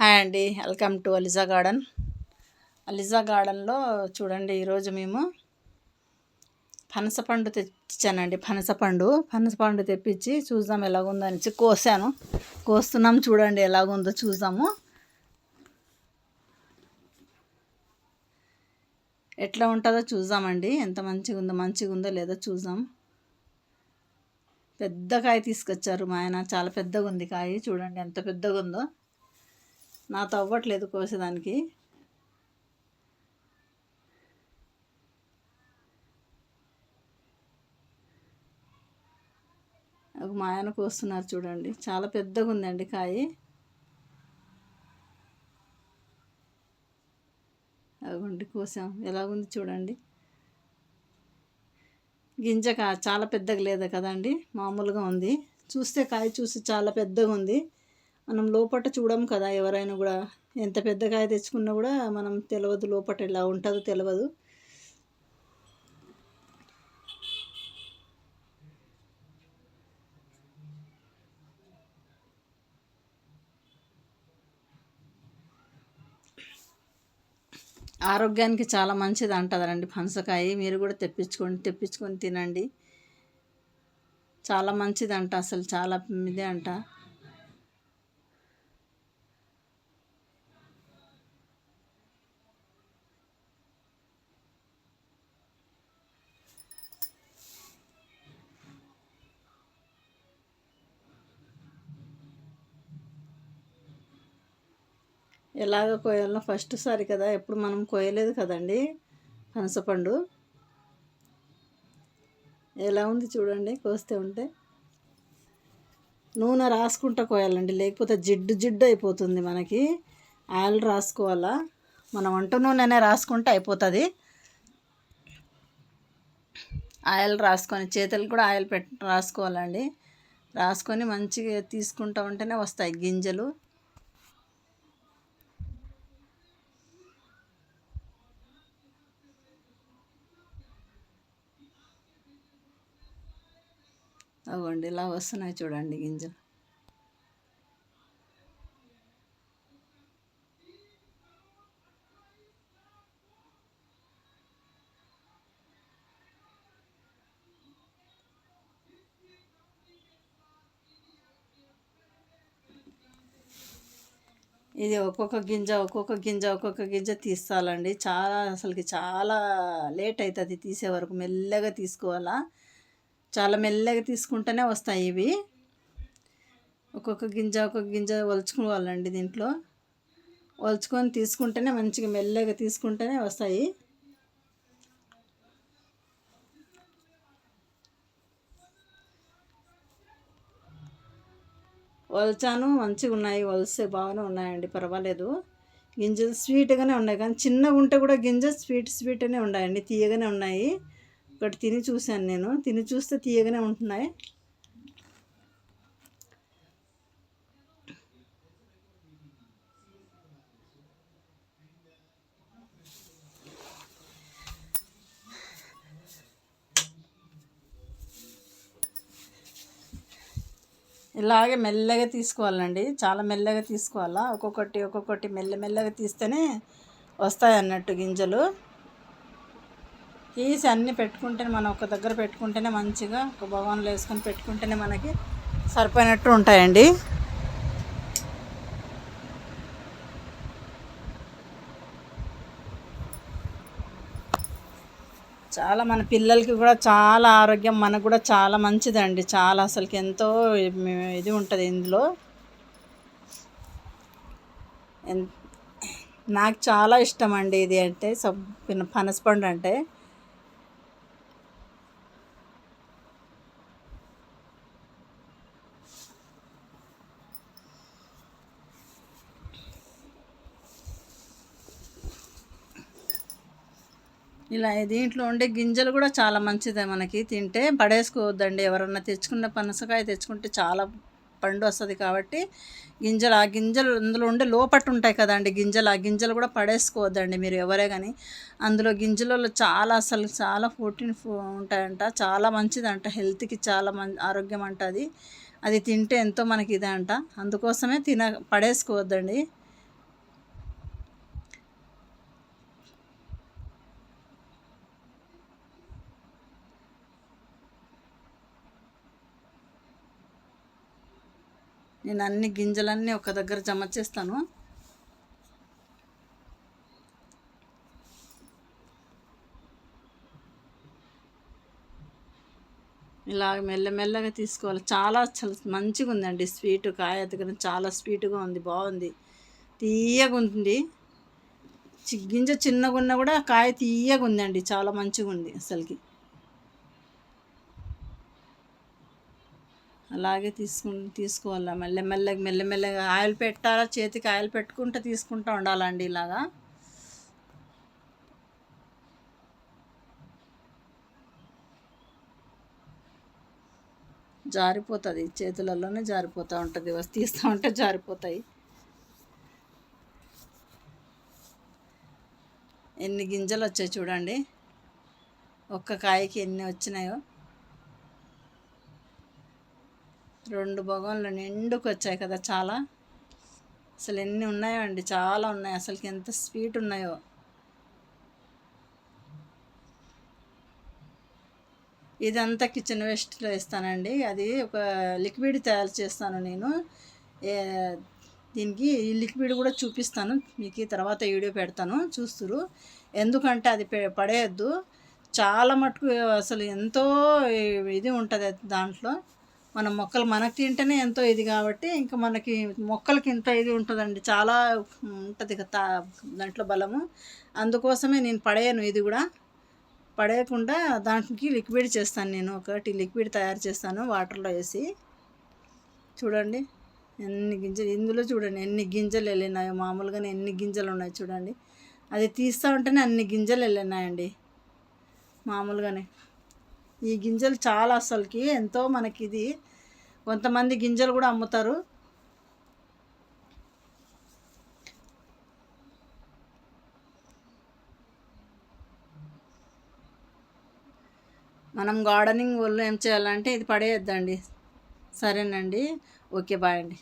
Hi అండి. Welcome to Aliza garden. Aliza గార్డెన్లో చూడండి ఈరోజు మేము పనసపండు తెచ్చానండి. పనసపండు పనసపండు తెప్పించి చూద్దాం ఎలాగుందో అని కోసాను. కోస్తున్నాం చూడండి ఎలాగుందో చూద్దాము. ఎట్లా ఉంటుందో చూద్దామండి. ఎంత మంచిగా ఉందో మంచిగా ఉందో లేదో చూద్దాం. పెద్ద కాయ తీసుకొచ్చారు మా ఆయన. చాలా పెద్దగా ఉంది కాయ. చూడండి ఎంత పెద్దగా ఉందో నాతో అవ్వట్లేదు కోసేదానికి. ఒక మా ఆయన కోస్తున్నారు చూడండి. చాలా పెద్దగా ఉందండి కాయ. అదిగోండి కోసాం. ఎలాగుంది చూడండి. గింజ కా చాలా పెద్దగా లేదు కదండి? మామూలుగా ఉంది. చూస్తే కాయ చూసి చాలా పెద్దగా ఉంది. మనం లోపట చూడం కదా ఎవరైనా కూడా. ఎంత పెద్ద కాయ తెచ్చుకున్నా కూడా మనం తెలియదు లోపట ఎలా ఉంటుందో తెలియదు ఆరోగ్యానికి చాలా మంచిది అంటారండి పనసకాయ. మీరు కూడా తెప్పించుకొని తెప్పించుకొని తినండి. చాలా మంచిది అంట అసలు చాలా ఇదే అంట. ఎలాగ కోయాలో ఫస్ట్ సారి కదా ఎప్పుడు మనం కోయలేదు కదండి పనసపండు ఎలా ఉంది చూడండి కోస్తే ఉంటే. నూనె రాసుకుంటా కోయాలండి లేకపోతే జిడ్డు జిడ్డు అయిపోతుంది మనకి. ఆయిల్ రాసుకోవాలా? మనం వంట నూనెనే రాసుకుంటే అయిపోతుంది. ఆయిల్ రాసుకొని చేతులకు కూడా ఆయిల్ పెట్ రాసుకోవాలండి. రాసుకొని మంచిగా తీసుకుంటూ ఉంటేనే వస్తాయి గింజలు. అవ్వండి ఇలా వస్తున్నాయి చూడండి గింజలు. ఇది ఒక్కొక్క గింజ ఒక్కొక్క గింజ ఒక్కొక్క గింజ తీస్తాలండి. చాలా అసలుకి చాలా లేట్ అవుతుంది తీసే వరకు మెల్లగా తీసుకోవాలా. చాలా మెల్లగా తీసుకుంటూనే వస్తాయి ఇవి. ఒక్కొక్క గింజ ఒక్కొక్క గింజ వలుచుకోవాలండి దీంట్లో. వలుచుకొని తీసుకుంటేనే మంచిగా మెల్లగా తీసుకుంటేనే వస్తాయి. వలచాను మంచిగా ఉన్నాయి వలసే బాగానే ఉన్నాయండి పర్వాలేదు. గింజలు స్వీట్గానే ఉన్నాయి కానీ చిన్నగా ఉంటే కూడా గింజ స్వీట్ స్వీట్గానే ఉన్నాయండి తీయగానే ఉన్నాయి. ఒకటి తిని చూశాను నేను. తిని చూస్తే తీయగానే ఉంటున్నాయి. ఇలాగే మెల్లగా తీసుకోవాలండి. చాలా మెల్లగా తీసుకోవాలా? ఒక్కొక్కటి ఒక్కొక్కటి మెల్లమెల్లగా తీస్తేనే వస్తాయి అన్నట్టు గింజలు. తీసి అన్నీ పెట్టుకుంటేనే మనం ఒక దగ్గర పెట్టుకుంటేనే మంచిగా ఒక భగవాన్లో వేసుకొని పెట్టుకుంటేనే మనకి సరిపోయినట్టు ఉంటాయండి. చాలా మన పిల్లలకి కూడా చాలా ఆరోగ్యం మనకు కూడా చాలా మంచిదండి. చాలా అసలుకి ఎంతో ఇది ఉంటుంది ఇందులో. నాకు చాలా ఇష్టం అండి ఇది అంటే సబ్ పనసపండు అంటే. ఇలా దీంట్లో ఉండే గింజలు కూడా చాలా మంచిదే మనకి. తింటే పడేసుకోవద్దండి. ఎవరన్నా తెచ్చుకున్న పనసకాయ తెచ్చుకుంటే చాలా పండు వస్తుంది కాబట్టి గింజలు ఆ గింజలు అందులో ఉండే లోపట్టు ఉంటాయి కదండి గింజలు ఆ గింజలు కూడా పడేసుకోవద్దండి మీరు ఎవరే కానీ అందులో గింజలలో చాలా అసలు చాలా ప్రోటీన్ ఉంటాయంట. చాలా మంచిదంట. హెల్త్కి చాలా మం ఆరోగ్యం అంట అది అది తింటే ఎంతో మనకి ఇదే అంట అందుకోసమే తిన పడేసుకోవద్దండి. నేను అన్ని గింజలన్నీ ఒక దగ్గర జమ చేస్తాను. ఇలాగ మెల్లమెల్లగా తీసుకోవాలి. చాలా చాలా మంచిగా ఉందండి. స్వీట్ కాయ దగ్గర చాలా స్వీట్గా ఉంది బాగుంది. తీయగా ఉంది. చి- గింజ చిన్నగా ఉన్నా కూడా కాయ తీయగా ఉందండి. చాలా మంచిగా ఉంది అసలుకి. అలాగే తీసుకు తీసుకోవాలా? మెల్లమెల్లగా మెల్లమెల్లగా ఆయిల్ పెట్టాలా? చేతికి ఆయిల్ పెట్టుకుంటూ తీసుకుంటూ ఉండాలండి ఇలాగా. జారిపోతుంది. చేతులలోనే జారిపోతూ ఉంటుంది. తీస్తూ ఉంటే జారిపోతాయి. ఎన్ని గింజలు వచ్చాయి చూడండి. ఒక్క కాయకి ఎన్ని వచ్చినాయో. రెండు బొగంలు నిండుకు వచ్చాయి కదా చాలా. అసలు ఎన్ని ఉన్నాయో అండి చాలా ఉన్నాయి. అసలుకి ఎంత స్వీట్ ఉన్నాయో. ఇదంతా కిచెన్ వేస్ట్లో వేస్తానండి. అది ఒక లిక్విడ్ తయారు చేస్తాను నేను. దీనికి ఈ లిక్విడ్ కూడా చూపిస్తాను. మీకు ఈ తర్వాత వీడియో పెడతాను. చూస్తురు. ఎందుకంటే అది పడేయద్దు. చాలా మటుకు అసలు ఎంతో ఇది ఉంటుంది దాంట్లో. మన మొక్కలు మనకు తింటేనే ఎంతో ఇది కాబట్టి ఇంకా మనకి మొక్కలకి ఇంత ఇది ఉంటుందండి. చాలా ఉంటుంది కదా దాంట్లో బలము. అందుకోసమే నేను పడేయను ఇది కూడా. పడేయకుండా దానికి లిక్విడ్ చేస్తాను నేను. ఒకటి లిక్విడ్ తయారు చేస్తాను వాటర్లో వేసి. చూడండి ఎన్ని గింజలు ఇందులో చూడండి ఎన్ని గింజలు వెళ్ళినాయో. మామూలుగానే ఎన్ని గింజలు ఉన్నాయి చూడండి. అది తీస్తూ ఉంటేనే అన్ని గింజలు వెళ్ళినాయండి. మామూలుగానే. ఈ గింజలు చాలా అసలుకి. ఎంతో మనకి ఇది కొంతమంది గింజలు కూడా అమ్ముతారు. మనం గార్డెనింగ్ వల్ల ఏం చేయాలంటే ఇది పడేయద్దండి. సరేనండి. ఓకే బాయ్ అండి.